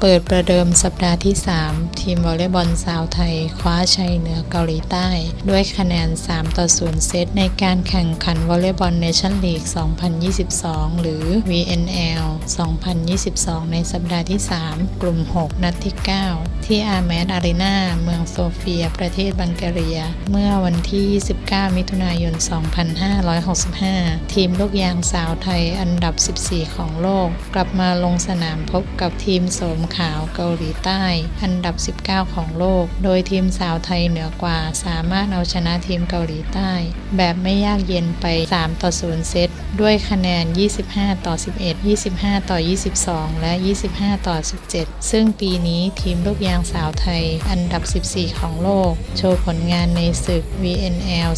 เปิดประเดิมสัปดาห์ที่3 ทีมวอลเลย์บอลสาวไทย คว้าชัยเหนือเกาหลีใต้ ด้วยคะแนน 3 ต่อ 0 เซตในการแข่งขันวอลเลย์บอลเนชั่นลีก 2022 หรือ VNL 2022 ในสัปดาห์ที่ 3 กลุ่ม 6 นัดที่ 9 ที่อาร์แมดอารีนาเมืองโซเฟีย ประเทศบังการีย เมื่อวันที่ 29 มิถุนายน 2565 ทีมลูกยางสาวไทยอันดับ 14 ของโลก กลับมาลงสนามพบกับทีมโสมขาวเกาหลีใต้ อันดับ19 ของโลก โดยทีมสาวไทยเหนือกว่า สามารถเอาชนะทีมเกาหลีใต้ แบบไม่ยากเย็นไป 3 ต่อ 0 เซต ด้วยคะแนน 25 ต่อ 11 25 ต่อ 22 และ 25 ต่อ 17 ซึ่งปีนี้ทีมลูกยางสาวไทยอันดับ 14 ของโลก โชว์ผลงานในศึก VNL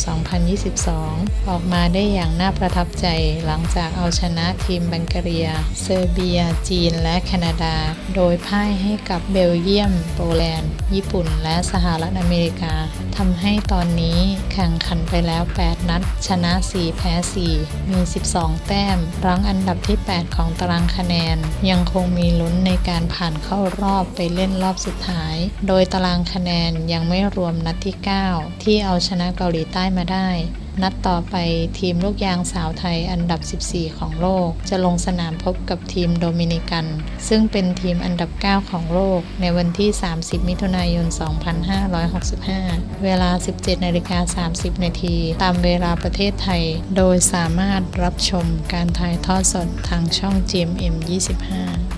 2022 ออกมาได้อย่างน่าประทับใจหลังจากเอาชนะทีมบังการีย เซอร์เบีย จีน และแคนาดา โดยพ่ายให้กับเบลเยียม โปแลนด์ ญี่ปุ่น และสหรัฐอเมริกาทำให้ตอนนี้แข่งขันไปแล้ว 8 นัด ชนะ 4 แพ้ 4 มี 12 แต้ม รั้งอันดับที่ 8 ของตารางคะแนน ยังคงมีลุ้นในการผ่านเข้ารอบไปเล่นรอบสุดท้าย โดยตารางคะแนนยังไม่รวมนัดที่ 9 ที่เอาชนะเกาหลีใต้มาได้ นัดต่อไปทีมลูกยางสาวไทยอันดับ 14 ของโลก จะลงสนามพบกับทีมโดมินิกัน ซึ่งเป็นทีมอันดับ 9 ของโลก ในวันที่ 30 มิถุนายน 2565 เวลา 17นาฬิกา30 นาที ตามเวลาประเทศไทย โดยสามารถรับชมการถ่ายทอดสดทางช่อง GMM 25